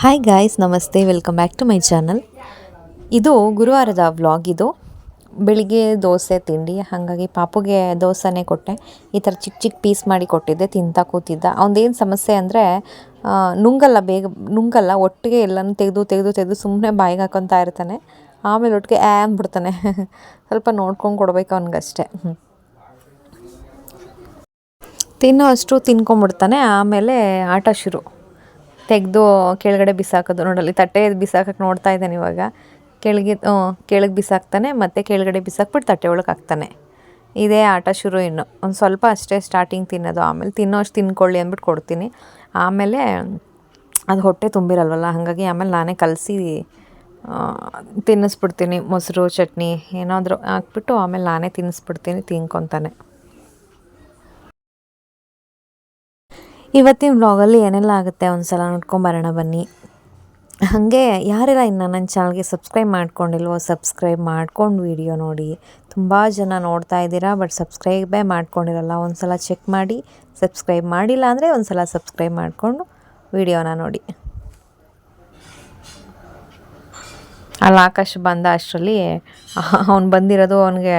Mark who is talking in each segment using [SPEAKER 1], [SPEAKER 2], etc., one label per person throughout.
[SPEAKER 1] Hi guys ನಮಸ್ತೆ. Welcome back to my channel ಇದು ಗುರುವಾರದ ವ್ಲಾಗ್ ಇದು. ಬೆಳಿಗ್ಗೆ ದೋಸೆ, ತಿಂಡಿ, ಹಾಗಾಗಿ ಪಾಪುಗೆ ದೋಸೆನೇ ಕೊಟ್ಟೆ. ಈ ಥರ ಚಿಕ್ಕ ಚಿಕ್ಕ ಪೀಸ್ ಮಾಡಿ ಕೊಟ್ಟಿದ್ದೆ, ತಿಂತಾ ಕೂತಿದ್ದ. ಅವನದೇನು ಸಮಸ್ಯೆ ಅಂದರೆ ನುಂಗಲ್ಲ, ಬೇಗ ನುಂಗಲ್ಲ, ಒಟ್ಟಿಗೆ ಎಲ್ಲನೂ ತೆಗೆದು ತೆಗೆದು ತೆಗೆದು ಸುಮ್ಮನೆ ಬಾಯಿಗೆ ಹಾಕೊತಾ ಇರ್ತಾನೆ. ಆಮೇಲೆ ಒಟ್ಟಿಗೆ ಆ ಅಂದ್ಬಿಡ್ತಾನೆ. ಸ್ವಲ್ಪ ನೋಡ್ಕೊಂಡು ಕೊಡ್ಬೇಕು ಅವ್ನಿಗಷ್ಟೇ. ಹ್ಞೂ ತಿನ್ನೋ ಅಷ್ಟು ತಿನ್ಕೊಂಬಿಡ್ತಾನೆ ಆಮೇಲೆ ಆಟ ಶುರು. ತೆಗೆದು ಕೆಳಗಡೆ ಬಿಸಾಕೋದು. ನೋಡಲ್ಲಿ ತಟ್ಟೆ ಬಿಸಾಕಕ್ಕೆ ನೋಡ್ತಾ ಇದ್ದಾನೆ ಇವಾಗ. ಕೆಳಗೆ ಕೆಳಗೆ ಬಿಸಾಕ್ತಾನೆ, ಮತ್ತು ಕೆಳಗಡೆ ಬಿಸಾಕ್ಬಿಟ್ಟು ತಟ್ಟೆ ಒಳಗೆ ಹಾಕ್ತಾನೆ. ಇದೇ ಆಟ ಶುರು ಇನ್ನು. ಒಂದು ಸ್ವಲ್ಪ ಅಷ್ಟೇ ಸ್ಟಾರ್ಟಿಂಗ್ ತಿನ್ನೋದು, ಆಮೇಲೆ ತಿನ್ನೋ ಅಷ್ಟು ತಿನ್ಕೊಳ್ಳಿ ಅಂದ್ಬಿಟ್ಟು ಕೊಡ್ತೀನಿ. ಆಮೇಲೆ ಅದು ಹೊಟ್ಟೆ ತುಂಬಿರಲ್ವಲ್ಲ, ಹಾಗಾಗಿ ಆಮೇಲೆ ನಾನೇ ಕಲಸಿ ತಿನ್ನಿಸ್ಬಿಡ್ತೀನಿ. ಮೊಸರು, ಚಟ್ನಿ ಏನಾದರೂ ಹಾಕ್ಬಿಟ್ಟು ಆಮೇಲೆ ನಾನೇ ತಿನ್ನಿಸ್ಬಿಡ್ತೀನಿ, ತಿನ್ಕೊತಾನೆ. ಇವತ್ತಿನ ವ್ಲಾಗಲ್ಲಿ ಏನೆಲ್ಲ ಆಗುತ್ತೆ ಒಂದು ಸಲ ನೋಡ್ಕೊಂಬರೋಣ ಬನ್ನಿ. ಹಾಗೆ ಯಾರೆಲ್ಲ ಇನ್ನು ನನ್ನ ಚಾನಲ್ಗೆ ಸಬ್ಸ್ಕ್ರೈಬ್ ಮಾಡ್ಕೊಂಡಿಲ್ವೋ ಸಬ್ಸ್ಕ್ರೈಬ್ ಮಾಡ್ಕೊಂಡು ವಿಡಿಯೋ ನೋಡಿ. ತುಂಬ ಜನ ನೋಡ್ತಾ ಇದ್ದೀರಾ ಬಟ್ ಸಬ್ಸ್ಕ್ರೈಬೇ ಮಾಡ್ಕೊಂಡಿರಲ್ಲ. ಒಂದು ಸಲ ಚೆಕ್ ಮಾಡಿ ಸಬ್ಸ್ಕ್ರೈಬ್ ಮಾಡಿಲ್ಲ ಅಂದರೆ ಒಂದು ಸಲ ಸಬ್ಸ್ಕ್ರೈಬ್ ಮಾಡಿಕೊಂಡು ವಿಡಿಯೋನ ನೋಡಿ. ಅಲ್ಲಿ ಆಕಾಶ್ ಬಂದ ಅಷ್ಟರಲ್ಲಿ, ಅವ್ನು ಬಂದಿರೋದು ಅವನಿಗೆ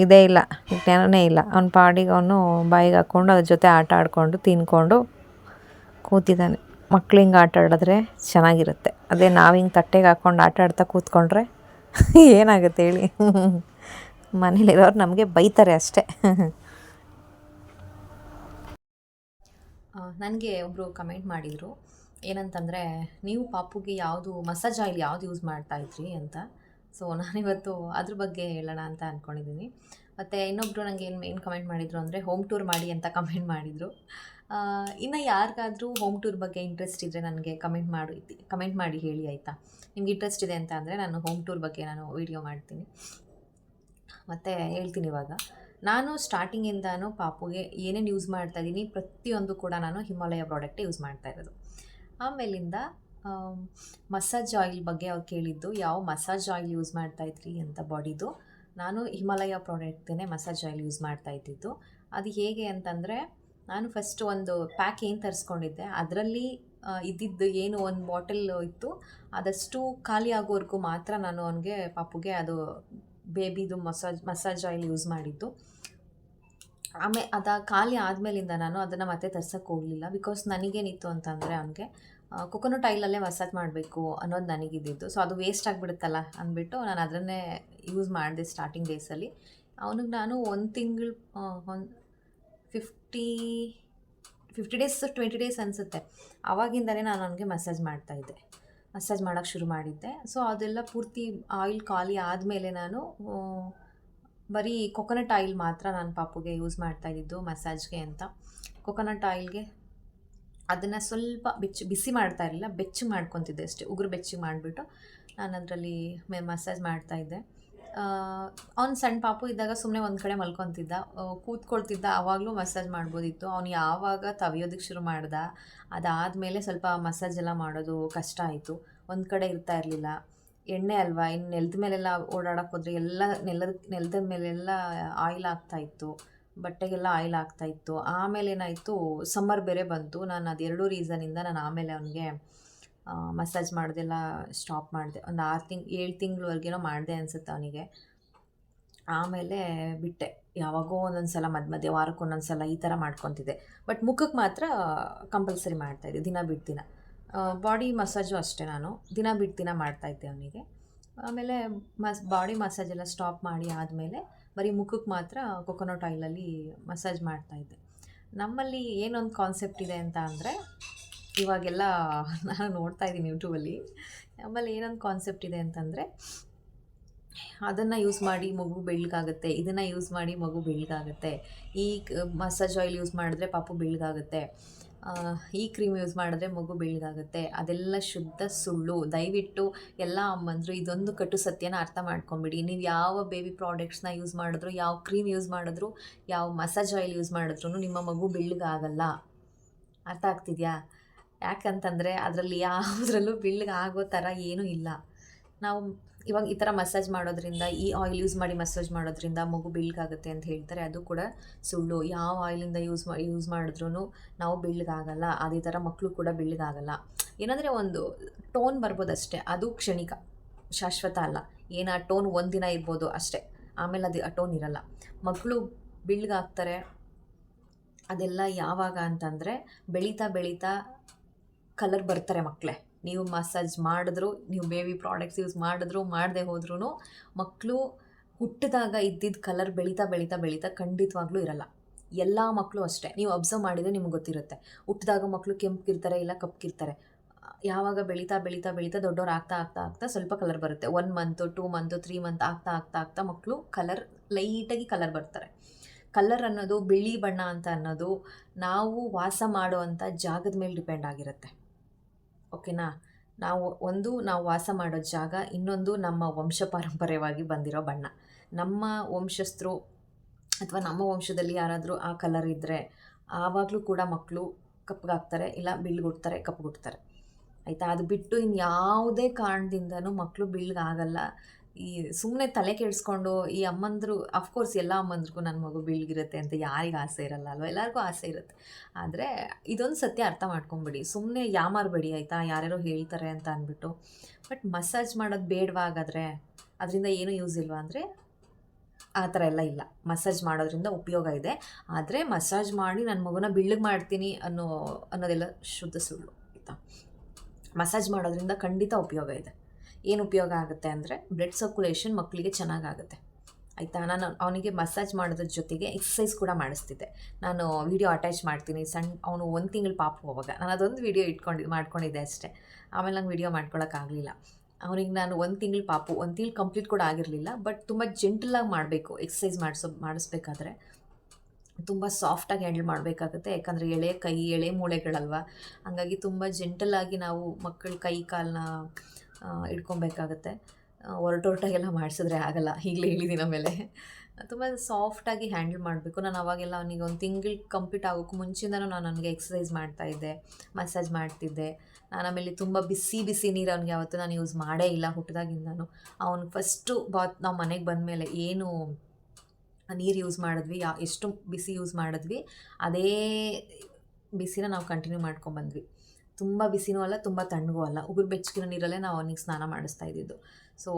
[SPEAKER 1] ಇದೇ ಇಲ್ಲ ಜ್ಞಾನವೇ ಇಲ್ಲ. ಅವ್ನ ಪಾಡಿಗೆ ಅವನು ಬಾಯಿಗೆ ಹಾಕ್ಕೊಂಡು ಅದ್ರ ಜೊತೆ ಆಟ ಆಡಿಕೊಂಡು ತಿನ್ಕೊಂಡು ಕೂತಿದ್ದಾನೆ. ಮಕ್ಳು ಹಿಂಗೆ ಆಟ ಆಡಿದ್ರೆ ಚೆನ್ನಾಗಿರುತ್ತೆ. ಅದೇ ನಾವು ಹಿಂಗೆ ತಟ್ಟೆಗೆ ಹಾಕ್ಕೊಂಡು ಆಟ ಆಡ್ತಾ ಕೂತ್ಕೊಂಡ್ರೆ ಏನಾಗುತ್ತೆ ಹೇಳಿ? ಮನೇಲಿರೋರು ನಮಗೆ ಬೈತಾರೆ ಅಷ್ಟೇ. ನನಗೆ ಒಬ್ಬರು ಕಮೆಂಟ್ ಮಾಡಿದರು. ಏನಂತಂದರೆ, ನೀವು ಪಾಪುಗೆ ಯಾವುದು ಮಸಾಜ್ ಆಯಿಲ್ ಯಾವುದು ಯೂಸ್ ಮಾಡ್ತಾ ಇದ್ರಿ ಅಂತ. ಸೊ, ನಾನಿವತ್ತು ಅದ್ರ ಬಗ್ಗೆ ಹೇಳೋಣ ಅಂತ ಅಂದ್ಕೊಂಡಿದ್ದೀನಿ ಮತ್ತು ಇನ್ನೊಬ್ಬರು ನನಗೆ ಏನು ಏನು ಕಮೆಂಟ್ ಮಾಡಿದರು ಅಂದರೆ ಹೋಮ್ ಟೂರ್ ಮಾಡಿ ಅಂತ ಕಮೆಂಟ್ ಮಾಡಿದರು. ಇನ್ನು ಯಾರಿಗಾದರೂ ಹೋಮ್ ಟೂರ್ ಬಗ್ಗೆ ಇಂಟ್ರೆಸ್ಟ್ ಇದ್ದರೆ ನನಗೆ ಕಮೆಂಟ್ ಮಾಡಿ ಕಮೆಂಟ್ ಮಾಡಿ ಹೇಳಿ, ಆಯಿತಾ? ನಿಮ್ಗೆ ಇಂಟ್ರೆಸ್ಟ್ ಇದೆ ಅಂತ ಅಂದರೆ, ನಾನು ಹೋಮ್ ಟೂರ್ ಬಗ್ಗೆ ನಾನು ವೀಡಿಯೋ ಮಾಡ್ತೀನಿ. ಮತ್ತು ಹೇಳ್ತೀನಿ ಇವಾಗ. ನಾನು ಸ್ಟಾರ್ಟಿಂಗಿಂದನೂ ಪಾಪುಗೆ ಏನೇನು ಯೂಸ್ ಮಾಡ್ತಾ ಇದ್ದೀನಿ ಪ್ರತಿಯೊಂದು ಕೂಡ ನಾನು ಹಿಮಾಲಯ ಪ್ರಾಡಕ್ಟೇ ಯೂಸ್ ಮಾಡ್ತಾ ಇರೋದು. ಆಮೇಲಿಂದ ಮಸಾಜ್ ಆಯಿಲ್ ಬಗ್ಗೆ ಅವ್ರು ಕೇಳಿದ್ದು, ಯಾವ ಮಸಾಜ್ ಆಯಿಲ್ ಯೂಸ್ ಮಾಡ್ತಾ ಇದ್ರಿ ಅಂತ ಬಾಡಿದು. ನಾನು ಹಿಮಾಲಯ ಪ್ರಾಡಕ್ಟೇ ಮಸಾಜ್ ಆಯಿಲ್ ಯೂಸ್ ಮಾಡ್ತಾ ಇದ್ದಿದ್ದು. ಅದು ಹೇಗೆ ಅಂತಂದರೆ, ನಾನು ಫಸ್ಟ್ ಒಂದು ಪ್ಯಾಕ್ ಏನು ತರಿಸ್ಕೊಂಡಿದ್ದೆ, ಅದರಲ್ಲಿ ಇದ್ದಿದ್ದು ಏನು ಒಂದು ಬಾಟಲ್ ಇತ್ತು, ಅದಷ್ಟು ಖಾಲಿ ಆಗೋವರೆಗೂ ಮಾತ್ರ ನಾನು ಅವನಿಗೆ, ಪಾಪುಗೆ ಅದು ಬೇಬಿದು ಮಸಾಜ್ ಮಸಾಜ್ ಆಯಿಲ್ ಯೂಸ್ ಮಾಡಿದ್ದು. ಆಮೇಲೆ ಅದು ಖಾಲಿ ಆದಮೇಲಿಂದ ನಾನು ಅದನ್ನು ಮತ್ತೆ ತರ್ಸೋಕ್ಕೆ ಹೋಗಲಿಲ್ಲ ಬಿಕಾಸ್ ನನಗೇನಿತ್ತು ಅಂತಂದರೆ ಅವನಿಗೆ ಕೊಕೊನಟ್ ಆಯಿಲಲ್ಲೇ ಮಸಾಜ್ ಮಾಡಬೇಕು ಅನ್ನೋದು ನನಗಿದ್ದಿದ್ದು. ಸೊ ಅದು ವೇಸ್ಟ್ ಆಗಿಬಿಡುತ್ತಲ್ಲ ಅಂದ್ಬಿಟ್ಟು ನಾನು ಅದನ್ನೇ ಯೂಸ್ ಮಾಡಿದೆ ಸ್ಟಾರ್ಟಿಂಗ್ ಡೇಸಲ್ಲಿ ಅವನಿಗೆ ನಾನು ಒಂದು ತಿಂಗಳು ಒಂದು fifty fifty days twenty days ಅನಿಸುತ್ತೆ. ಆವಾಗಿಂದಲೇ ನಾನು ಅವನಿಗೆ ಮಸಾಜ್ ಮಾಡ್ತಾಯಿದ್ದೆ ಮಸಾಜ್ ಮಾಡೋಕ್ಕೆ ಶುರು ಮಾಡಿದ್ದೆ. ಸೊ ಅದೆಲ್ಲ ಪೂರ್ತಿ ಆಯಿಲ್ ಖಾಲಿ ಆದಮೇಲೆ ನಾನು ಬರೀ ಕೊಕೊನಟ್ ಆಯಿಲ್ ಮಾತ್ರ ನಾನು ಪಾಪುಗೆ ಯೂಸ್ ಮಾಡ್ತಾಯಿದ್ದು ಮಸಾಜ್ಗೆ ಅಂತ. ಕೊಕೊನಟ್ ಆಯಿಲ್ಗೆ ಅದನ್ನು ಸ್ವಲ್ಪ ಬೆಚ್ಚು, ಬಿಸಿ ಮಾಡ್ತಾ ಇರಲಿಲ್ಲ, ಬೆಚ್ಚು ಮಾಡ್ಕೊತಿದ್ದೆ ಅಷ್ಟೇ, ಉಗುರು ಬೆಚ್ಚಗೆ ಮಾಡಿಬಿಟ್ಟು ನಾನು ಅದರಲ್ಲಿ ಮಸಾಜ್ ಮಸಾಜ್ ಮಾಡ್ತಾಯಿದ್ದೆ ಅವ್ನು ಸಣ್ಣ ಪಾಪು ಇದ್ದಾಗ ಸುಮ್ಮನೆ ಒಂದು ಕಡೆ ಮಲ್ಕೊತಿದ್ದ ಕೂತ್ಕೊಳ್ತಿದ್ದ ಆವಾಗಲೂ ಮಸಾಜ್ ಮಾಡ್ಬೋದಿತ್ತು. ಅವ್ನು ಯಾವಾಗ ತವಿಯೋದಕ್ಕೆ ಶುರು ಮಾಡ್ದ, ಅದಾದಮೇಲೆ ಸ್ವಲ್ಪ ಮಸಾಜ್ ಎಲ್ಲ ಮಾಡೋದು ಕಷ್ಟ ಆಯಿತು. ಒಂದು ಕಡೆ ಇರ್ತಾ ಇರಲಿಲ್ಲ. ಎಣ್ಣೆ ಅಲ್ವಾ ಇನ್ನು ನೆಲದ ಮೇಲೆಲ್ಲ ಓಡಾಡೋಕ್ಕೆ ಹೋದರೆ ಎಲ್ಲ ನೆಲದ ನೆಲದ ಮೇಲೆಲ್ಲ ಆಯಿಲ್ ಆಗ್ತಾಯಿತ್ತು ಬಟ್ಟೆಗೆಲ್ಲ ಆಯಿಲ್ ಆಗ್ತಾ ಇತ್ತು. ಆಮೇಲೆ ಏನಾಯಿತು ಸಮ್ಮರ್ ಬೇರೆ ಬಂತು. ನಾನು ಅದೆರಡೂ ರೀಸನಿಂದ ನಾನು ಆಮೇಲೆ ಅವನಿಗೆ ಮಸಾಜ್ ಮಾಡೋದೆಲ್ಲ ಸ್ಟಾಪ್ ಮಾಡಿದೆ. ಒಂದು ಆರು ತಿಂಗ್, ಏಳು ತಿಂಗಳವರೆಗೇನೋ ಮಾಡಿದೆ ಅನಿಸುತ್ತೆ ಅವನಿಗೆ. ಆಮೇಲೆ ಬಿಟ್ಟೆ. ಯಾವಾಗೋ ಒಂದೊಂದು ಸಲ ಮಧ್ಯ ಮಧ್ಯೆ ವಾರಕ್ಕೆ ಒಂದೊಂದು ಸಲ ಈ ಥರ ಮಾಡ್ಕೊತಿದ್ದೆ. ಬಟ್ ಮುಖಕ್ಕೆ ಮಾತ್ರ ಕಂಪಲ್ಸರಿ ಮಾಡ್ತಾಯಿದ್ದೆ ದಿನ ಬಿಟ್ಟು ದಿನ. ಬಾಡಿ ಮಸಾಜು ಅಷ್ಟೇ ನಾನು. ದಿನ ಬಿಟ್ಟು ದಿನ ಮಾಡ್ತಾಯಿದ್ದೆ ಅವನಿಗೆ. ಆಮೇಲೆ ಮಸ್ ಬಾಡಿ ಮಸಾಜೆಲ್ಲ ಸ್ಟಾಪ್ ಮಾಡಿ ಆದಮೇಲೆ ಬರೀ ಮುಖಕ್ಕೆ ಮಾತ್ರ ಕೊಕೊನಟ್ ಆಯಿಲಲ್ಲಿ ಮಸಾಜ್ ಮಾಡ್ತಾಯಿದ್ದೆ ನಮ್ಮಲ್ಲಿ ಏನೊಂದು ಕಾನ್ಸೆಪ್ಟ್ ಇದೆ ಅಂತ ಅಂದರೆ, ಇವಾಗೆಲ್ಲ ನಾನು ನೋಡ್ತಾ ಇದ್ದೀನಿ ಯೂಟ್ಯೂಬಲ್ಲಿ ಆಮೇಲೆ ಏನೊಂದು ಕಾನ್ಸೆಪ್ಟ್ ಇದೆ ಅಂತಂದರೆ ಅದನ್ನು ಯೂಸ್ ಮಾಡಿ ಮಗು ಬೆಳ್ಳಗಾಗುತ್ತೆ ಇದನ್ನು ಯೂಸ್ ಮಾಡಿ ಮಗು ಬೆಳ್ಳಗಾಗುತ್ತೆ ಈ ಮಸಾಜ್ ಆಯಿಲ್ ಯೂಸ್ ಮಾಡಿದ್ರೆ ಪಾಪು ಬೆಳ್ಳಗಾಗುತ್ತೆ ಈ ಕ್ರೀಮ್ ಯೂಸ್ ಮಾಡಿದ್ರೆ ಮಗು ಬೆಳ್ಳಗಾಗುತ್ತೆ ಅದೆಲ್ಲ ಶುದ್ಧ ಸುಳ್ಳು. ದಯವಿಟ್ಟು ಎಲ್ಲ ಅಮ್ಮಂದರು ಇದೊಂದು ಕಟು ಸತ್ಯನ ಅರ್ಥ ಮಾಡ್ಕೊಂಬಿಡಿ. ನೀವು ಯಾವ ಬೇಬಿ ಪ್ರಾಡಕ್ಟ್ಸ್ನ ಯೂಸ್ ಮಾಡಿದ್ರು, ಯಾವ ಕ್ರೀಮ್ ಯೂಸ್ ಮಾಡಿದ್ರು, ಯಾವ ಮಸಾಜ್ ಆಯಿಲ್ ಯೂಸ್ ಮಾಡಿದ್ರು ನಿಮ್ಮ ಮಗು ಬೆಳ್ಳಗಾಗಲ್ಲ ಅರ್ಥ ಆಗ್ತಿದೆಯಾ? ಯಾಕಂತಂದರೆ ಅದರಲ್ಲಿ ಯಾವುದ್ರಲ್ಲೂ ಬೆಳ್ಳಗಾಗೋ ಥರ ಏನೂ ಇಲ್ಲ. ನಾವು ಇವಾಗ ಈ ಥರ ಮಸಾಜ್ ಮಾಡೋದ್ರಿಂದ, ಈ ಆಯಿಲ್ ಯೂಸ್ ಮಾಡಿ ಮಸಾಜ್ ಮಾಡೋದ್ರಿಂದ ಮಗು ಬಿಲ್ಗಾಗುತ್ತೆ ಅಂತ ಹೇಳ್ತಾರೆ. ಅದು ಕೂಡ ಸುಳ್ಳು. ಯಾವ ಆಯಿಲಿಂದ ಯೂಸ್ ಮಾ ಯೂಸ್ ಮಾಡಿದ್ರೂ ನಾವು ಬೆಳ್ಳಗಾಗಲ್ಲ ಅದೇ ಥರ ಮಕ್ಕಳು ಕೂಡ ಬೆಳ್ಳಗಾಗಲ್ಲ ಏನಂದರೆ ಒಂದು ಟೋನ್ ಬರ್ಬೋದಷ್ಟೇ. ಅದು ಕ್ಷಣಿಕ, ಶಾಶ್ವತ ಅಲ್ಲ. ಏನು ಆ ಟೋನ್ ಒಂದಿನ ಇರ್ಬೋದು ಅಷ್ಟೇ. ಆಮೇಲೆ ಅದು ಆ ಟೋನ್ ಇರಲ್ಲ. ಮಕ್ಕಳು ಬೆಳ್ಳಗಾಗ್ತಾರೆ ಅದೆಲ್ಲ ಯಾವಾಗ ಅಂತಂದರೆ ಬೆಳೀತಾ ಬೆಳೀತಾ ಕಲರ್ ಬರ್ತಾರೆ ಮಕ್ಕಳೇ ನೀವು ಮಸಾಜ್ ಮಾಡಿದ್ರು, ನೀವು ಬೇಬಿ ಪ್ರಾಡಕ್ಟ್ಸ್ ಯೂಸ್ ಮಾಡಿದ್ರು, ಮಾಡದೆ ಹೋದ್ರೂ ಮಕ್ಕಳು ಹುಟ್ಟಿದಾಗ ಇದ್ದಿದ್ದ ಕಲರ್ ಬೆಳೀತಾ ಬೆಳೀತಾ ಬೆಳೀತಾ ಖಂಡಿತವಾಗ್ಲೂ ಇರಲ್ಲ. ಎಲ್ಲ ಮಕ್ಕಳು ಅಷ್ಟೇ. ನೀವು ಅಬ್ಸರ್ವ್ ಮಾಡಿದರೆ ನಿಮ್ಗೆ ಗೊತ್ತಿರುತ್ತೆ. ಹುಟ್ಟಿದಾಗ ಮಕ್ಕಳು ಕೆಂಪಗಿರ್ತಾರೆ ಇಲ್ಲ ಕಪ್ಪಗಿರ್ತಾರೆ ಯಾವಾಗ ಬೆಳೀತಾ ಬೆಳೀತಾ ಬೆಳೀತಾ ದೊಡ್ಡವ್ರು ಆಗ್ತಾ ಆಗ್ತಾ ಆಗ್ತಾ ಸ್ವಲ್ಪ ಕಲರ್ ಬರುತ್ತೆ. One month two month three month ಆಗ್ತಾ ಆಗ್ತಾ ಆಗ್ತಾ ಮಕ್ಕಳು ಕಲರ್ ಲೈಟಾಗಿ ಕಲರ್ ಬರ್ತಾರೆ. ಕಲರ್ ಅನ್ನೋದು ಬಿಳಿ ಬಣ್ಣ ಅಂತ ಅನ್ನೋದು ನಾವು ವಾಸ ಮಾಡುವಂಥ ಜಾಗದ ಮೇಲೆ ಡಿಪೆಂಡ್ ಆಗಿರುತ್ತೆ. ಓಕೆನಾ? ನಾವು ಒಂದು, ನಾವು ವಾಸ ಮಾಡೋ ಜಾಗ, ಇನ್ನೊಂದು ನಮ್ಮ ವಂಶ ಪಾರಂಪರ್ಯವಾಗಿ ಬಂದಿರೋ ಬಣ್ಣ. ನಮ್ಮ ವಂಶಸ್ಥರು ಅಥವಾ ನಮ್ಮ ವಂಶದಲ್ಲಿ ಯಾರಾದರೂ ಆ ಕಲರ್ ಇದ್ದರೆ ಆವಾಗಲೂ ಕೂಡ ಮಕ್ಕಳು ಕಪ್ಪಗಾಗ್ತಾರೆ ಇಲ್ಲ ಬಿಳ್ಗುಡ್ತಾರೆ ಕಪ್ಪಗುಡ್ತಾರೆ ಆಯಿತಾ? ಅದು ಬಿಟ್ಟು ಇನ್ನು ಯಾವುದೇ ಕಾರಣದಿಂದನೂ ಮಕ್ಕಳು ಬಿಳ್ಗಾಗಲ್ಲ. ಈ ಸುಮ್ಮನೆ ತಲೆ ಕೆಡಿಸ್ಕೊಂಡು ಈ ಅಮ್ಮಂದರು ಅಫ್ಕೋರ್ಸ್ ಎಲ್ಲ ಅಮ್ಮಂದ್ರಿಗೂ ನನ್ನ ಮಗು ಬೀಳ್ಗಿರುತ್ತೆ ಅಂತ ಯಾರಿಗೆ ಆಸೆ ಇರಲ್ಲ ಅಲ್ವ? ಎಲ್ಲರಿಗೂ ಆಸೆ ಇರುತ್ತೆ. ಆದರೆ ಇದೊಂದು ಸತ್ಯ ಅರ್ಥ ಮಾಡ್ಕೊಂಬಿಡಿ. ಸುಮ್ಮನೆ ಯಾಮಾರಬೇಡಿ ಆಯಿತಾ? ಯಾರ್ಯಾರೋ ಹೇಳ್ತಾರೆ ಅಂತ ಅಂದ್ಬಿಟ್ಟು ಬಟ್ ಮಸಾಜ್ ಮಾಡೋದು ಬೇಡವಾಗಾದರೆ ಅದರಿಂದ ಏನೂ ಯೂಸ್ ಇಲ್ವಾ ಅಂದರೆ ಆ ಥರ ಎಲ್ಲ ಇಲ್ಲ. ಮಸಾಜ್ ಮಾಡೋದ್ರಿಂದ ಉಪಯೋಗ ಇದೆ. ಆದರೆ ಮಸಾಜ್ ಮಾಡಿ ನನ್ನ ಮಗುನ ಬಿಳ್ಳಗೆ ಮಾಡ್ತೀನಿ ಅನ್ನೋ, ಅನ್ನೋದೆಲ್ಲ ಶುದ್ಧ ಸುಳ್ಳು, ಆಯಿತಾ? ಮಸಾಜ್ ಮಾಡೋದ್ರಿಂದ ಖಂಡಿತ ಉಪಯೋಗ ಇದೆ. ಏನು ಉಪಯೋಗ ಆಗುತ್ತೆ ಅಂದರೆ ಬ್ಲಡ್ ಸರ್ಕ್ಯುಲೇಷನ್ ಮಕ್ಕಳಿಗೆ ಚೆನ್ನಾಗಾಗುತ್ತೆ. ಆಯಿತಾ? ನಾನು ಅವನಿಗೆ ಮಸಾಜ್ ಮಾಡೋದ್ರ ಜೊತೆಗೆ ಎಕ್ಸಸೈಸ್ ಕೂಡ ಮಾಡಿಸ್ತಿದ್ದೆ. ನಾನು ವಿಡಿಯೋ ಅಟ್ಯಾಚ್ ಮಾಡ್ತೀನಿ. ಸಣ್ಣ ಅವನು ಒಂದು ತಿಂಗಳು ಪಾಪ ಹೋವಾಗ. ನಾನು ಅದೊಂದು ವಿಡಿಯೋ ಇಟ್ಕೊಂಡು, ಮಾಡ್ಕೊಂಡಿದ್ದೆ ಅಷ್ಟೇ. ಆಮೇಲೆ ನಂಗೆ ವಿಡಿಯೋ ಮಾಡ್ಕೊಳಕ್ಕಾಗಲಿಲ್ಲ ಅವನಿಗೆ ನಾನು ಒಂದು ತಿಂಗಳು ಪಾಪು, ಒಂದು ತಿಂಗಳು ಕಂಪ್ಲೀಟ್ ಕೂಡ ಆಗಿರಲಿಲ್ಲ ಬಟ್ ತುಂಬ ಜೆಂಟಲಾಗಿ ಮಾಡಬೇಕು. ಎಕ್ಸಸೈಸ್ ಮಾಡಿಸೋ, ಮಾಡಿಸ್ಬೇಕಾದ್ರೆ ತುಂಬ ಸಾಫ್ಟಾಗಿ ಹ್ಯಾಂಡಲ್ ಮಾಡಬೇಕಾಗುತ್ತೆ. ಯಾಕಂದರೆ ಎಳೆ ಕೈ, ಎಳೆ ಮೂಳೆಗಳಲ್ವ? ಹಾಗಾಗಿ ತುಂಬ ಜೆಂಟಲಾಗಿ ನಾವು ಮಕ್ಕಳ ಕೈ ಕಾಲನ್ನ ಇಟ್ಕೊಬೇಕಾಗತ್ತೆ. ಒರಟೊರಟಾಗೆಲ್ಲ ಮಾಡಿಸಿದ್ರೆ ಆಗಲ್ಲ. ಈಗಲೇ ಹೇಳಿದ್ದೀನಿ ಮೇಲೆ. ತುಂಬ ಸಾಫ್ಟಾಗಿ ಹ್ಯಾಂಡಲ್ ಮಾಡಬೇಕು. ನಾನು ಅವಾಗೆಲ್ಲ ಅವನಿಗೆ ಒಂದು ತಿಂಗಳು ಕಂಪ್ಲೀಟ್ ಆಗೋಕ್ಕೂ ಮುಂಚೆಯಿಂದನೂ ನಾನು ನನಗೆ ಎಕ್ಸಸೈಸ್ ಮಾಡ್ತಾಯಿದ್ದೆ ಮಸಾಜ್ ಮಾಡ್ತಿದ್ದೆ. ನಾನು ಆಮೇಲೆ ತುಂಬ ಬಿಸಿ ಬಿಸಿ ನೀರು ಅವ್ನಿಗೆ ಯಾವತ್ತೂ ನಾನು ಯೂಸ್ ಮಾಡೇ ಇಲ್ಲ ಹುಟ್ಟಿದಾಗಿಂದನೂ ಅವ್ನು ಫಸ್ಟು ಬಾತ್ ನಾವು ಮನೆಗೆ ಬಂದ ಮೇಲೆ ಏನು ನೀರು ಯೂಸ್ ಮಾಡಿದ್ವಿ, ಯಾ, ಎಷ್ಟು ಬಿಸಿ ಯೂಸ್ ಮಾಡಿದ್ವಿ, ಅದೇ ಬಿಸಿನ ನಾವು ಕಂಟಿನ್ಯೂ ಮಾಡ್ಕೊಂಬಂದ್ವಿ. ತುಂಬ ಬಿಸಿನೂ ಅಲ್ಲ, ತುಂಬ ತಣ್ಣಗೂ ಅಲ್ಲ. ಉಗುರು ಬೆಚ್ಚಗಿನ ನೀರಲ್ಲೇ ನಾವು ಅವನಿಗೆ ಸ್ನಾನ ಮಾಡಿಸ್ತಾ ಇದ್ದಿದ್ದು. ಸೊ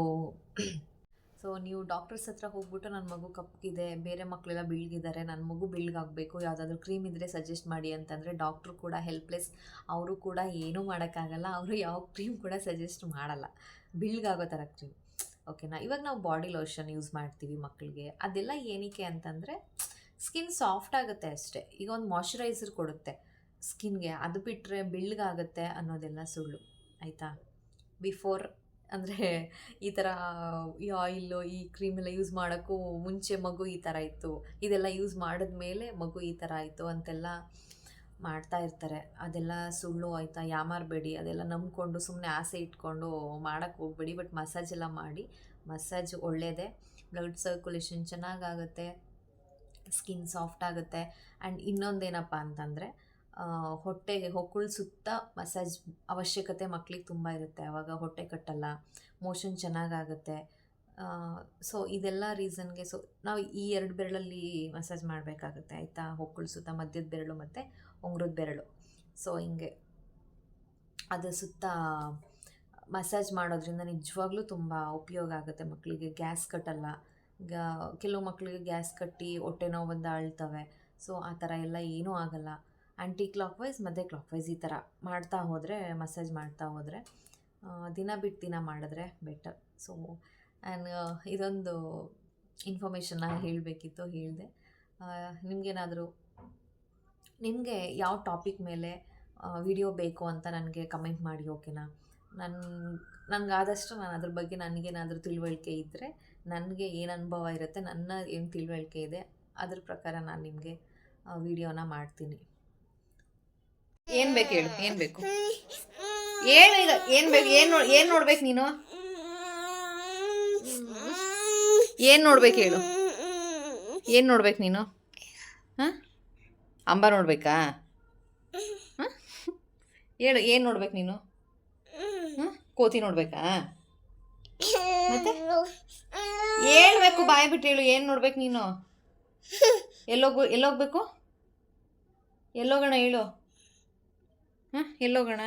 [SPEAKER 1] ಸೊ ನೀವು ಡಾಕ್ಟರ್ಸ್ ಹತ್ರ ಹೋಗ್ಬಿಟ್ಟು ನನ್ನ ಮಗು ಕಪ್ಪಿದೆ ಬೇರೆ ಮಕ್ಕಳೆಲ್ಲ ಬೆಳ್ಗಿದ್ದಾರೆ ನನ್ನ ಮಗು ಬೆಳ್ಗಾಗಬೇಕು, ಯಾವುದಾದ್ರು ಕ್ರೀಮ್ ಇದ್ದರೆ ಸಜೆಸ್ಟ್ ಮಾಡಿ ಅಂತಂದರೆ ಡಾಕ್ಟ್ರು ಕೂಡ ಹೆಲ್ಪ್ಲೆಸ್ ಅವರು ಕೂಡ ಏನೂ ಮಾಡೋಕ್ಕಾಗಲ್ಲ, ಅವರು ಯಾವ ಕ್ರೀಮ್ ಕೂಡ ಸಜೆಸ್ಟ್ ಮಾಡಲ್ಲ. ಬಿಳ್ಗಾಗೋ ಥರ ಕ್ರೀಮ್ ಓಕೆನಾ ಇವಾಗ ನಾವು ಬಾಡಿ ಲೋಷನ್ ಯೂಸ್ ಮಾಡ್ತೀವಿ ಮಕ್ಕಳಿಗೆ ಅದೆಲ್ಲ ಏನಕ್ಕೆ ಅಂತಂದರೆ ಸ್ಕಿನ್ ಸಾಫ್ಟ್ ಆಗುತ್ತೆ ಅಷ್ಟೇ. ಈಗ ಒಂದು ಮಾಯ್ಶ್ಚರೈಸರ್ ಕೊಡುತ್ತೆ. ಸ್ಕಿನ್ಗೆ ಅದು ಬಿಟ್ಟರೆ ಬೆಳ್ಳಗಾಗುತ್ತೆ ಅನ್ನೋದೆಲ್ಲ ಸುಳ್ಳು, ಆಯಿತಾ? ಬಿಫೋರ್ ಅಂದರೆ ಈ ಥರ ಈ ಆಯಿಲು, ಈ ಕ್ರೀಮೆಲ್ಲ ಯೂಸ್ ಮಾಡೋಕ್ಕೂ ಮುಂಚೆ ಮಗು ಈ ಥರ ಇತ್ತು. ಇದೆಲ್ಲ ಯೂಸ್ ಮಾಡಿದ ಮೇಲೆ ಮಗು ಈ ಥರ ಆಯಿತು ಅಂತೆಲ್ಲ ಮಾಡ್ತಾ ಇರ್ತಾರೆ. ಅದೆಲ್ಲ ಸುಳ್ಳು ಆಯಿತಾ? ಯಾಮಾರಬೇಡಿ ಅದೆಲ್ಲ ನಂಬ್ಕೊಂಡು ಸುಮ್ಮನೆ ಆಸೆ ಇಟ್ಕೊಂಡು ಮಾಡೋಕ್ಕೆ ಹೋಗ್ಬೇಡಿ, ಬಟ್ ಮಸಾಜ್ ಎಲ್ಲ ಮಾಡಿ. ಮಸಾಜ್ ಒಳ್ಳೆಯದೇ ಬ್ಲಡ್ ಸರ್ಕ್ಯುಲೇಷನ್ ಚೆನ್ನಾಗಾಗುತ್ತೆ. ಸ್ಕಿನ್ ಸಾಫ್ಟ್ ಆಗುತ್ತೆ. ಆ್ಯಂಡ್ ಇನ್ನೊಂದೇನಪ್ಪ ಅಂತಂದರೆ ಹೊಟ್ಟೆಗೆ ಹೊಕ್ಕುಳ ಸುತ್ತ ಮಸಾಜ್ ಅವಶ್ಯಕತೆ ಮಕ್ಕಳಿಗೆ ತುಂಬ ಇರುತ್ತೆ. ಆವಾಗ ಹೊಟ್ಟೆ ಕಟ್ಟಲ್ಲ, ಮೋಷನ್ ಚೆನ್ನಾಗಾಗುತ್ತೆ. ಸೊ ಇದೆಲ್ಲ ರೀಸನ್ಗೆ ಸೊ ನಾವು ಈ ಎರಡು ಬೆರಳಲ್ಲಿ ಮಸಾಜ್ ಮಾಡಬೇಕಾಗುತ್ತೆ. ಆಯಿತಾ? ಹೊಕ್ಕುಳ ಸುತ್ತ ಮಧ್ಯದ ಬೆರಳು ಮತ್ತು ಉಂಗುರದ ಬೆರಳು. ಸೊ ಹಿಂಗೆ ಅದರ ಸುತ್ತ ಮಸಾಜ್ ಮಾಡೋದ್ರಿಂದ ನಿಜವಾಗ್ಲೂ ತುಂಬ ಉಪಯೋಗ ಆಗುತ್ತೆ ಮಕ್ಕಳಿಗೆ ಗ್ಯಾಸ್ ಕಟ್ಟಲ್ಲ. ಗ, ಕೆಲವು ಮಕ್ಕಳಿಗೆ ಗ್ಯಾಸ್ ಕಟ್ಟಿ ಹೊಟ್ಟೆ ನೋವು ಬಂದು ಅಳ್ತವೆ ಸೊ ಆ ಥರ ಎಲ್ಲ ಏನೂ ಆಗಲ್ಲ. ಆ್ಯಂಟಿ ಕ್ಲಾಕ್ ವೈಸ್ ಮತ್ತು ಕ್ಲಾಕ್ ವೈಸ್ ಈ ಥರ ಮಾಡ್ತಾ ಹೋದರೆ ಮಸಾಜ್ ಮಾಡ್ತಾ ಹೋದರೆ ದಿನ ಬಿಟ್ಟು ದಿನ ಮಾಡಿದ್ರೆ ಬೆಟರ್ ಸೊ ಆ್ಯಂಡ್ ಇದೊಂದು ಇನ್ಫಾರ್ಮೇಷನ್ನ ಹೇಳಬೇಕಿತ್ತು, ಹೇಳಿದೆ. ನಿಮಗೇನಾದರೂ, ನಿಮಗೆ ಯಾವ ಟಾಪಿಕ್ ಮೇಲೆ ವಿಡಿಯೋ ಬೇಕು ಅಂತ ನನಗೆ ಕಮೆಂಟ್ ಮಾಡಿ ಓಕೆನಾ ನನ್ನ ನನಗಾದಷ್ಟು ನಾನು ಅದ್ರ ಬಗ್ಗೆ ನನಗೇನಾದರೂ ತಿಳುವಳಿಕೆ ಇದ್ದರೆ ನನಗೆ ಏನು ಅನುಭವ ಇರುತ್ತೆ, ನನ್ನ ಏನು ತಿಳುವಳಿಕೆ ಇದೆ, ಅದ್ರ ಪ್ರಕಾರ ನಾನು ನಿಮಗೆ ವಿಡಿಯೋನ ಮಾಡ್ತೀನಿ. ಏನು ಬೇಕು ಹೇಳು ಏನ್ ಬೇಕು? ಹೇಳು ಈಗ ಏನ್ ಬೇಕು ಏನ್ ನೋ ಏನು ನೋಡ್ಬೇಕು ನೀನು? ಏನ್ ನೋಡ್ಬೇಕು ಹೇಳು? ಏನ್ ನೋಡ್ಬೇಕು ನೀನು? ಹಾಂ? ಅಂಬ ನೋಡ್ಬೇಕಾ? ಹಾಂ? ಹೇಳು ಏನು ನೋಡ್ಬೇಕು ನೀನು? ಹಾಂ? ಕೋತಿ ನೋಡ್ಬೇಕಾ? ಮತ್ತೆ? ಹೇಳ್ಬೇಕು ಬಾಯ್ ಬಿಟ್ಟು ಹೇಳು ಏನು ನೋಡ್ಬೇಕು ನೀನು? ಎಲ್ಲೋಗು ಎಲ್ಲೋಗ್ಬೇಕು? ಎಲ್ಲೋಗೋಣ ಹೇಳು. ಹಾಂ? ಎಲ್ಲೋಗೋಣ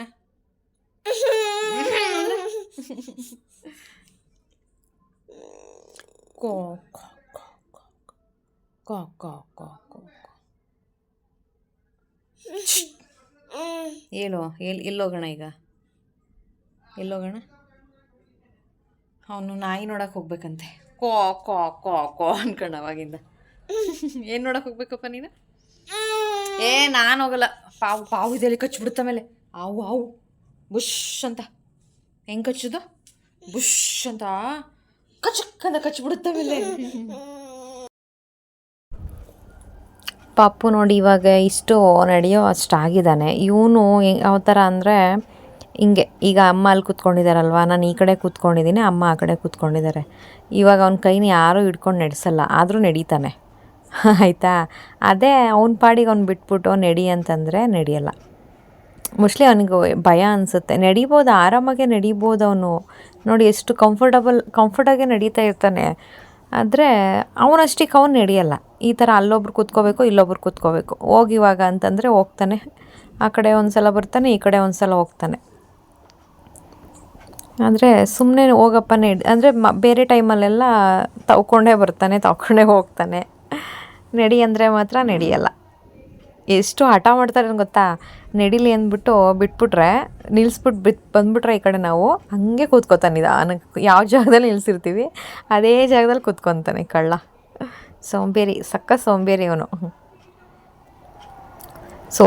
[SPEAKER 1] ಕೋ ಕೋ ಕೋ ಎಲ್ಲಿ ಎಲ್ಲೋಗೋಣ ಈಗ? ಎಲ್ಲೋಗೋಣ ಅವನು ನಾಯಿ ನೋಡಕ್ಕೆ ಹೋಗ್ಬೇಕಂತೆ. ಕೋ ಕೋ ಕೋ ಕೋ ಅನ್ಕೊಂಡು ಅವಾಗಿಂದ. ಏನು ನೋಡಕ್ಕೆ ಹೋಗ್ಬೇಕಪ್ಪ ನೀನು? ಏ ನಾನು ಹೋಗಲ್ಲ. ಪಾವು. ಪಾವು ಇದೆಲ್ಲಿ ಕಚ್ಚಿಬಿಡುತ್ತ ಮೇಲೆ ಹಾವು ಹಾವು ಬುಷ್ ಅಂತ. ಹೆಂಗೆ ಕಚ್ಚೋದು ಬುಷ್ ಅಂತ. ಕಚಕ್ ಅಂತ ಕಚ್ಚಿಬಿಡುತ್ತ ಮೇಲೆ ಪಾಪು ನೋಡಿ ಇವಾಗ ಇಷ್ಟು ನಡೆಯೋ ಅಷ್ಟಾಗಿದ್ದಾನೆ ಇವನು ಯಾವ ಥರ ಅಂದರೆ ಹಿಂಗೆ ಈಗ ಅಮ್ಮ ಅಲ್ಲಿ ಕೂತ್ಕೊಂಡಿದ್ದಾರಲ್ವ ನಾನು ಈ ಕಡೆ ಕೂತ್ಕೊಂಡಿದ್ದೀನಿ ಅಮ್ಮ ಆ ಕಡೆ ಕೂತ್ಕೊಂಡಿದ್ದಾರೆ. ಇವಾಗ ಅವ್ನ ಕೈನ ಯಾರೂ ಹಿಡ್ಕೊಂಡು ನಡೆಸಲ್ಲ ಆದರೂ ನಡೀತಾನೆ. ಆಯಿತಾ? ಅದೇ ಅವ್ನ ಪಾಡಿಗೆ ಅವ್ನು ಬಿಟ್ಬಿಟ್ಟು ನಡಿ ಅಂತಂದರೆ ನಡೆಯಲ್ಲ. ಮೋಸ್ಟ್ಲಿ ಅವನಿಗೆ ಭಯ ಅನಿಸುತ್ತೆ. ನಡಿಬೋದು, ಆರಾಮಾಗೆ ನಡಿಬೋದು ಅವನು. ನೋಡಿ, ಎಷ್ಟು ಕಂಫರ್ಟಬಲ್ ಕಂಫರ್ಟಾಗೆ ನಡೀತಾ ಇರ್ತಾನೆ. ಆದರೆ ಅವನಷ್ಟಕ್ಕೆ ಅವನು ನಡೆಯಲ್ಲ. ಈ ಥರ ಅಲ್ಲೊಬ್ರು ಕೂತ್ಕೋಬೇಕು, ಇಲ್ಲೊಬ್ರು ಕೂತ್ಕೋಬೇಕು. ಹೋಗಿವಾಗ ಅಂತಂದರೆ ಹೋಗ್ತಾನೆ. ಆ ಕಡೆ ಒಂದು ಸಲ ಬರ್ತಾನೆ, ಈ ಕಡೆ ಒಂದು ಸಲ ಹೋಗ್ತಾನೆ. ಆದರೆ ಸುಮ್ಮನೆ ಹೋಗಪ್ಪ, ನಡಿ ಅಂದರೆ ಮ ಬೇರೆ ಟೈಮಲ್ಲೆಲ್ಲ ತಗೊಂಡೇ ಬರ್ತಾನೆ ತಗೊಂಡೇ ಹೋಗ್ತಾನೆ. ನಡಿ ಅಂದರೆ ಮಾತ್ರ ನಡೆಯಲ್ಲ. ಎಷ್ಟು ಹಠ ಮಾಡ್ತಾರೆ ಗೊತ್ತಾ? ನಡಿಲಿ ಅಂದ್ಬಿಟ್ಟು ಬಿಟ್ಬಿಟ್ರೆ ನಿಲ್ಲಿಸ್ಬಿಟ್ಟು ಬಿತ್ ಬಂದ್ಬಿಟ್ರೆ ಈ ಕಡೆ ನಾವು, ಹಂಗೆ ಕೂತ್ಕೋತಾನೆ ಯಾವ ಜಾಗದಲ್ಲಿ ನಿಲ್ಸಿರ್ತೀವಿ, ಅದೇ ಜಾಗದಲ್ಲಿ ಕೂತ್ಕೊತಾನೆ ಕಳ್ಳ. ಸೋಂಬೇರಿ ಸಕ್ಕ ಸೋಂಬೇರಿ ಅವನು ಸೊ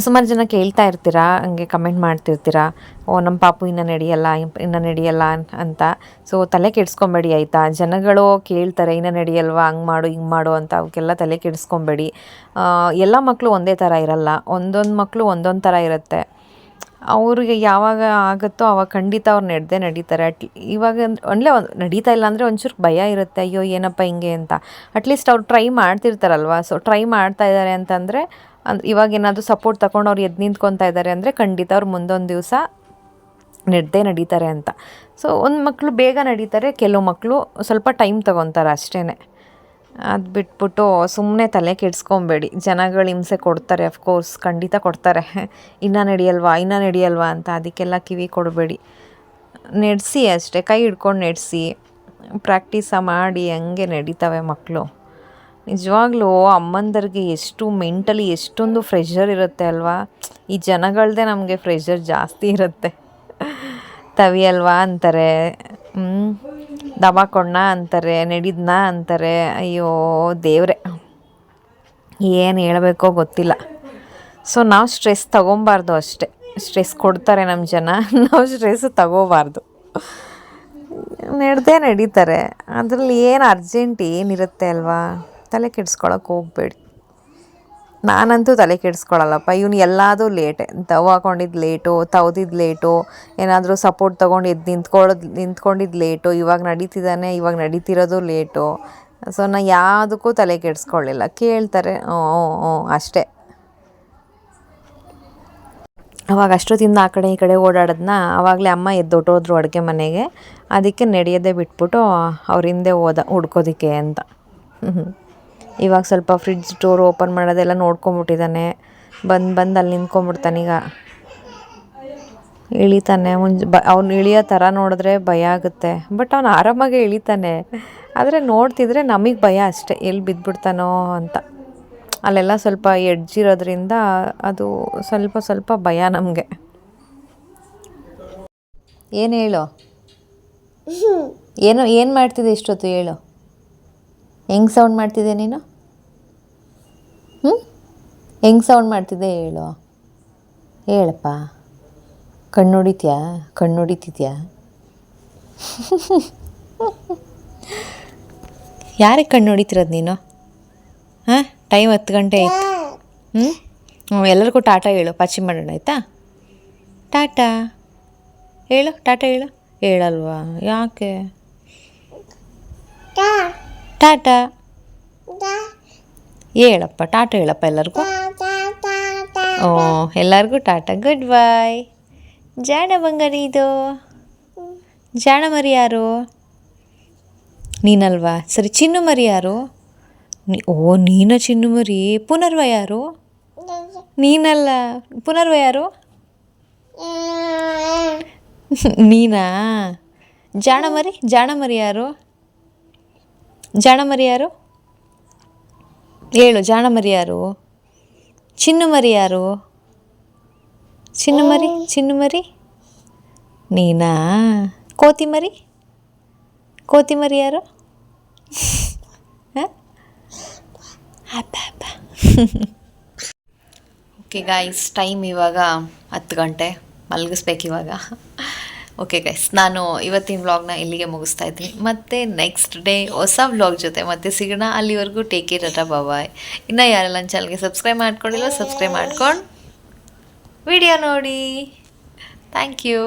[SPEAKER 1] ಸುಮಾರು ಜನ ಕೇಳ್ತಾ ಇರ್ತೀರಾ? ಹಂಗೆ ಕಮೆಂಟ್ ಮಾಡ್ತಿರ್ತೀರಾ? ಓ ನಮ್ಮ ಪಾಪು ಇನ್ನೂ ನಡೆಯಲ್ಲ ಇನ್ನ ನಡೆಯಲ್ಲ ಅಂತ. ಸೊ ತಲೆ ಕೆಡಿಸ್ಕೊಬೇಡಿ ಆಯಿತಾ? ಜನಗಳು ಕೇಳ್ತಾರೆ, ಇನ್ನು ನಡೆಯಲ್ವಾ? ಹಂಗೆ ಮಾಡು, ಹಿಂಗೆ ಮಾಡು ಅಂತ ಅವಕ್ಕೆಲ್ಲ ತಲೆ ಕೆಡಿಸ್ಕೊಬೇಡಿ. ಎಲ್ಲ ಮಕ್ಕಳು ಒಂದೇ ಥರ ಇರಲ್ಲ. ಒಂದೊಂದು ಮಕ್ಕಳು ಒಂದೊಂದು ಥರ ಇರುತ್ತೆ. ಅವ್ರಿಗೆ ಯಾವಾಗ ಆಗುತ್ತೋ ಅವಾಗ ಖಂಡಿತ ಅವ್ರು ನಡೆದೇ ನಡೀತಾರೆ. ಅಟ್, ಇವಾಗ ಒಂದು, ನಡೀತಾ ಇಲ್ಲ ಅಂದರೆ ಒಂಚೂರು ಭಯ ಇರುತ್ತೆ. ಅಯ್ಯೋ, ಏನಪ್ಪ ಹಿಂಗೆ ಅಂತ. ಅಟ್ಲೀಸ್ಟ್ ಅವ್ರು ಟ್ರೈ ಮಾಡ್ತಿರ್ತಾರಲ್ವ? ಸೊ ಟ್ರೈ ಮಾಡ್ತಾ ಇದ್ದಾರೆ ಅಂತಂದರೆ ಅಂದ್ ಇವಾಗ ಏನಾದರೂ ಸಪೋರ್ಟ್ ತಗೊಂಡು ಅವ್ರು ಎದ್ದು ನಿಂತ್ಕೊತಾ ಇದ್ದಾರೆ ಅಂದರೆ ಖಂಡಿತ ಅವ್ರು ಮುಂದೊಂದು ದಿವಸ ನಡೆದೇ ನಡೀತಾರೆ ಅಂತ. ಸೊ ಒಂದು ಮಕ್ಕಳು ಬೇಗ ನಡೀತಾರೆ, ಕೆಲವು ಮಕ್ಕಳು ಸ್ವಲ್ಪ ಟೈಮ್ ತೊಗೊತಾರೆ ಅಷ್ಟೇ ಅದು ಬಿಟ್ಬಿಟ್ಟು ಸುಮ್ಮನೆ ತಲೆ ಕೆಡಿಸ್ಕೊಬೇಡಿ. ಜನಗಳು ಹಿಂಸೆ ಕೊಡ್ತಾರೆ ಅಫ್ಕೋರ್ಸ್ ಖಂಡಿತ ಕೊಡ್ತಾರೆ. ಇನ್ನೂ ನಡೆಯಲ್ವಾ ಇನ್ನೂ ನಡೆಯಲ್ವಾ ಅಂತ ಅದಕ್ಕೆಲ್ಲ ಕಿವಿ ಕೊಡಬೇಡಿ. ನಡೆಸಿ ಅಷ್ಟೇ, ಕೈ ಹಿಡ್ಕೊಂಡು ನಡೆಸಿ ಪ್ರಾಕ್ಟೀಸ ಮಾಡಿ, ಹಂಗೆ ನಡೀತವೆ ಮಕ್ಕಳು ನಿಜವಾಗ್ಲೂ ಅಮ್ಮಂದರಿಗೆ ಎಷ್ಟು ಮೆಂಟಲಿ ಎಷ್ಟೊಂದು ಫ್ರೆಷರ್ ಇರುತ್ತೆ ಅಲ್ವಾ? ಈ ಜನಗಳದೇ ನಮಗೆ ಫ್ರೆಷರ್ ಜಾಸ್ತಿ ಇರುತ್ತೆ. ತವಿ ಅಲ್ವಾ ಅಂತಾರೆ ದಬಾಕೊಂಡ ಅಂತಾರೆ, ನಡಿದ್ನ ಅಂತಾರೆ. ಅಯ್ಯೋ, ದೇವ್ರೆ. ಏನು ಹೇಳಬೇಕೋ ಗೊತ್ತಿಲ್ಲ. ಸೊ ನಾವು ಸ್ಟ್ರೆಸ್ ತಗೊಬಾರ್ದು ಅಷ್ಟೇ. ಸ್ಟ್ರೆಸ್ ಕೊಡ್ತಾರೆ ನಮ್ಮ ಜನ. ನಾವು ಸ್ಟ್ರೆಸ್ ತಗೋಬಾರ್ದು. ನಡ್ದೇ ನಡೀತಾರೆ. ಅದರಲ್ಲಿ ಏನು ಅರ್ಜೆಂಟ್ ಏನಿರುತ್ತೆ ಅಲ್ವಾ? ತಲೆ ಕೆಡಿಸ್ಕೊಳಕ್ಕೆ ಹೋಗಬೇಡಿ. ನಾನಂತೂ ತಲೆ ಕೆಡಿಸ್ಕೊಳಲ್ಲಪ್ಪ, ಇವನು ಎಲ್ಲದೂ ಲೇಟೆ. ತವ್ ಹಾಕೊಂಡಿದ್ದು ಲೇಟು ತವ್ದಿದ್ದು ಲೇಟು, ಏನಾದರೂ ಸಪೋರ್ಟ್ ತೊಗೊಂಡು ಎದ್ದು ನಿಂತ್ಕೊಳ್ಳೋದು ನಿಂತ್ಕೊಂಡಿದ್ದು ಲೇಟು, ಇವಾಗ ನಡೀತಿದ್ದಾನೆ ಇವಾಗ ನಡೀತಿರೋದು ಲೇಟು. ಸೊ ನಾನು ಯಾವುದಕ್ಕೂ ತಲೆ ಕೆಡಿಸ್ಕೊಳ್ಳಿಲ್ಲ ಕೇಳ್ತಾರೆ ಹ್ಞೂ ಹ್ಞೂ ಹ್ಞೂ ಅಷ್ಟೇ. ಅವಾಗ ಅಷ್ಟೊತ್ತಿಂದ ಆ ಕಡೆ ಈ ಕಡೆ ಓಡಾಡೋದನ್ನ ಆವಾಗಲೇ ಅಮ್ಮ ಎದ್ದೊಟ್ಟೋದ್ರು ಅಡುಗೆ ಮನೆಗೆ. ಅದಕ್ಕೆ ನಡೆಯೋದೇ ಬಿಟ್ಬಿಟ್ಟು ಅವ್ರ ಹಿಂದೆ ಹೋದ, ಹುಡ್ಕೋದಕ್ಕೆ ಅಂತ. ಇವಾಗ ಸ್ವಲ್ಪ ಫ್ರಿಡ್ಜ್ ಡೋರ್ ಓಪನ್ ಮಾಡೋದೆಲ್ಲ ನೋಡ್ಕೊಂಬಿಟ್ಟಿದ್ದಾನೆ ಬಂದು ಬಂದು ಅಲ್ಲಿ ನಿಂತ್ಕೊಂಬಿಡ್ತಾನೆ ಈಗ. ಇಳಿತಾನೆ. ಮುಂಜ್ ಬ ಅವ್ನು ಇಳಿಯೋ ಥರ ನೋಡಿದ್ರೆ ಭಯ ಆಗುತ್ತೆ. ಬಟ್ ಅವನು ಆರಾಮಾಗೆ ಇಳಿತಾನೆ. ಆದರೆ ನೋಡ್ತಿದ್ರೆ ನಮಗೆ ಭಯ ಅಷ್ಟೇ. ಎಲ್ಲಿ ಬಿದ್ದುಬಿಡ್ತಾನೋ ಅಂತ. ಅಲ್ಲೆಲ್ಲ ಸ್ವಲ್ಪ ಎಡ್ಜಿರೋದ್ರಿಂದ ಅದು ಸ್ವಲ್ಪ ಸ್ವಲ್ಪ ಭಯ ನಮಗೆ. ಏನು ಹೇಳು? ಏನು ಏನು ಮಾಡ್ತಿದ್ದೆ ಇಷ್ಟೊತ್ತು ಹೇಳು? ಹೆಂಗೆ ಸೌಂಡ್ ಮಾಡ್ತಿದ್ದೆ ನೀನು? ಹ್ಞೂ ಹೆಂಗೆ ಸೌಂಡ್ ಮಾಡ್ತಿದ್ದೆ ಹೇಳು. ಹೇಳಪ್ಪ. ಕಣ್ಣು ಹೊಡಿತೀಯಾ? ಕಣ್ಣು ಹೊಡಿತಿದ್ಯಾ? ಯಾರಿಗೆ ಕಣ್ಣು ಹೊಡಿತಿರೋದು ನೀನು? ಹಾಂ? ಟೈಮ್ ಹತ್ತು ಗಂಟೆ ಆಯ್ತು. ಹ್ಞೂ ಎಲ್ಲರಿಗೂ ಟಾಟಾ ಹೇಳು. ಪಾಚಿ ಮಾಡೋಣ, ಆಯಿತಾ? ಟಾಟಾ. ಹೇಳು ಟಾಟಾ ಹೇಳು. ಹೇಳಲ್ವಾ? ಯಾಕೆ? ಟಾಟಾ? ಹೇಳಪ್ಪ ಟಾಟಾ ಹೇಳಪ್ಪ ಎಲ್ಲರಿಗೂ. ಓ ಎಲ್ಲರಿಗೂ ಟಾಟಾ ಗುಡ್ ಬೈ. ಜಾಣ ಬಂಗಾರಿ ಇದು ಜಾಣ ಮರಿ ಯಾರು? ನೀನಲ್ವಾ? ಸರಿ ಚಿನ್ನು ಮರಿ ಯಾರು ಓ ನೀನ ಚಿನ್ನು ಮರಿ ಪುನರ್ವ ಯಾರು? ನೀನಲ್ಲ. ಪುನರ್ವ ಯಾರು? ನೀನಾ? ಜಾಣ ಮರಿ ಜಾಣ ಮರಿ ಯಾರು? ಜಾಣ ಮರಿ ಯಾರು ಹೇಳು ಜಾಣ ಮರಿ ಯಾರು ಚಿನ್ನು ಮರಿ ಯಾರು ಚಿನ್ನು ಮರಿ ಚಿನ್ನು ಮರಿ ನೀನಾ? ಕೋತಿ ಮರಿ ಕೋತಿ ಮರಿ ಯಾರು ಓಕೆ ಗಾಯ್ಸ್ ಟೈಮ್ ಇವಾಗ ಹತ್ತು ಗಂಟೆ. ಮಲಗಿಸ್ಬೇಕು ಇವಾಗ. ಓಕೆ ಗೈಸ್ ನಾನು ಇವತ್ತಿನ ವ್ಲಾಗ್ನ ಇಲ್ಲಿಗೆ ಮುಗಿಸ್ತಾ ಇದ್ದೀನಿ. ಮತ್ತೆ ನೆಕ್ಸ್ಟ್ ಡೇ ಹೊಸ ವ್ಲಾಗ್ ಜೊತೆ ಮತ್ತೆ ಸಿಗೋಣ ಅಲ್ಲಿವರೆಗೂ ಟೇಕ್ ಕೇರ್ ಅಟ ಬಾಯ್ ಇನ್ನು ಯಾರೆಲ್ಲ ನನ್ನ ಚಾನಲ್ಗೆ ಸಬ್ಸ್ಕ್ರೈಬ್ ಮಾಡ್ಕೊಂಡಿಲ್ಲ ಸಬ್ಸ್ಕ್ರೈಬ್ ಮಾಡ್ಕೊಂಡು ವಿಡಿಯೋ ನೋಡಿ. Thank you